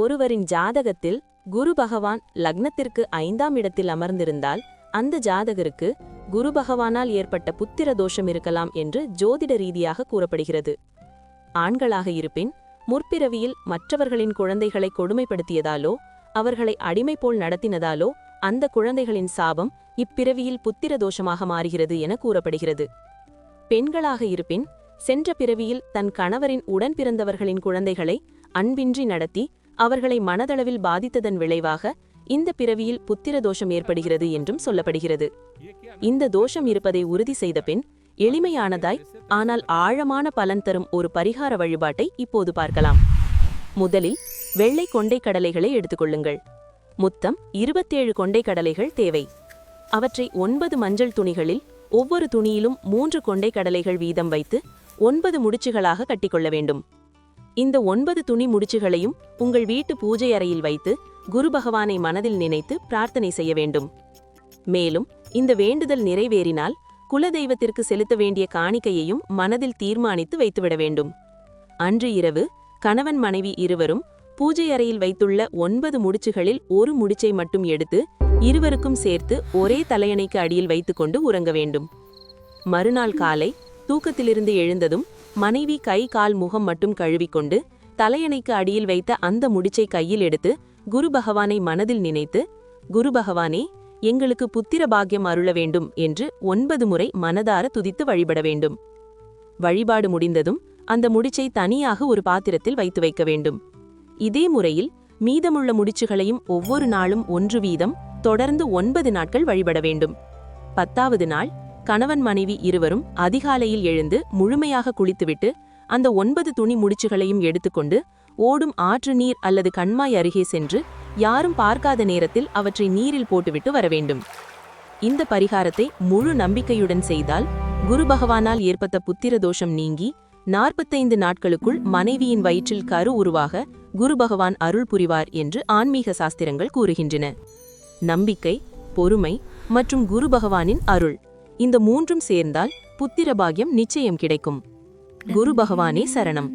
ஒருவரின் ஜாதகத்தில் குரு பகவான் லக்னத்திற்கு ஐந்தாம் இடத்தில் அமர்ந்திருந்தால் அந்த ஜாதகருக்கு குரு பகவானால் ஏற்பட்ட புத்திர தோஷம் இருக்கலாம் என்று ஜோதிட ரீதியாக கூறப்படுகிறது. ஆண்களாக இருப்பின் முற்பிறவியில் மற்றவர்களின் குழந்தைகளை கொடுமைப்படுத்தியதாலோ அவர்களை அடிமை போல் நடத்தினதாலோ அந்த குழந்தைகளின் சாபம் இப்பிறவியில் புத்திர தோஷமாக மாறுகிறது என கூறப்படுகிறது. பெண்களாக இருப்பின் சென்ற பிறவியில் தன் கணவரின் உடன் பிறந்தவர்களின் குழந்தைகளை அன்பின்றி நடத்தி அவர்களை மனதளவில் பாதித்ததன் விளைவாக இந்த பிறவியில் புத்திர தோஷம் ஏற்படுகிறது என்றும் சொல்லப்படுகிறது. இந்த தோஷம் இருப்பதை உறுதி செய்த பின் எளிமையானதாய் ஆனால் ஆழமான பலன் தரும் ஒரு பரிகார வழிபாட்டை இப்போது பார்க்கலாம். முதலில் வெள்ளை கொண்டை கடலைகளை எடுத்துக்கொள்ளுங்கள் மொத்தம் இருபத்தேழு கொண்டை கடலைகள் தேவை. அவற்றை ஒன்பது மஞ்சள் துணிகளில் ஒவ்வொரு துணியிலும் மூன்று கொண்டை கடலைகள் வீதம் வைத்து ஒன்பது முடிச்சுகளாக கட்டிக்கொள்ள வேண்டும். இந்த ஒன்பது துணி முடிச்சுகளையும் உங்கள் வீட்டு பூஜை அறையில் வைத்து குரு பகவானை மனதில் நினைத்து பிரார்த்தனை செய்ய வேண்டும். மேலும் இந்த வேண்டுதல் நிறைவேறினால் குலதெய்வத்திற்கு செலுத்த வேண்டிய காணிக்கையையும் மனதில் தீர்மானித்து வைத்துவிட வேண்டும். அன்று இரவு கணவன் மனைவி இருவரும் பூஜை அறையில் வைத்துள்ள ஒன்பது முடிச்சுகளில் ஒரு முடிச்சை மட்டும் எடுத்து இருவருக்கும் சேர்த்து ஒரே தலையணைக்கு அடியில் வைத்துக்கொண்டு உறங்க வேண்டும். மறுநாள் காலை தூக்கத்திலிருந்து எழுந்ததும் மனைவி கை கால் முகம் மட்டும் கழுவிக்கொண்டு தலையணைக்கு அடியில் வைத்த அந்த முடிச்சை கையில் எடுத்து குரு பகவானை மனதில் நினைத்து குரு பகவானே எங்களுக்கு புத்திர பாக்கியம் அருள வேண்டும் என்று ஒன்பது முறை மனதார துதித்து வழிபட வேண்டும். வழிபாடு முடிந்ததும் அந்த முடிச்சை தனியாக ஒரு பாத்திரத்தில் வைத்து வைக்க வேண்டும். இதே முறையில் மீதமுள்ள முடிச்சுகளையும் ஒவ்வொரு நாளும் ஒன்று வீதம் தொடர்ந்து ஒன்பது நாட்கள் வழிபட வேண்டும். பத்தாவது நாள் கணவன் மனைவி இருவரும் அதிகாலையில் எழுந்து முழுமையாக குளித்துவிட்டு அந்த ஒன்பது துணி முடிச்சுகளையும் எடுத்துக்கொண்டு ஓடும் ஆற்று நீர் அல்லது கண்மாய் அருகே சென்று யாரும் பார்க்காத நேரத்தில் அவற்றை நீரில் போட்டுவிட்டு வர வேண்டும் இந்த பரிகாரத்தை முழு நம்பிக்கையுடன் செய்தால் குரு பகவானால் ஏற்பட்ட புத்திர தோஷம் நீங்கி நாற்பத்தைந்து நாட்களுக்குள் மனைவியின் வயிற்றில் கரு உருவாக குரு பகவான் அருள் புரிவார் என்று ஆன்மீக சாஸ்திரங்கள் கூறுகின்றன. நம்பிக்கை பொறுமை மற்றும் குரு பகவானின் அருள். இந்த மூன்றும் சேர்ந்தால் புத்திரபாகியம் நிச்சயம் கிடைக்கும். குரு பகவானே சரணம்.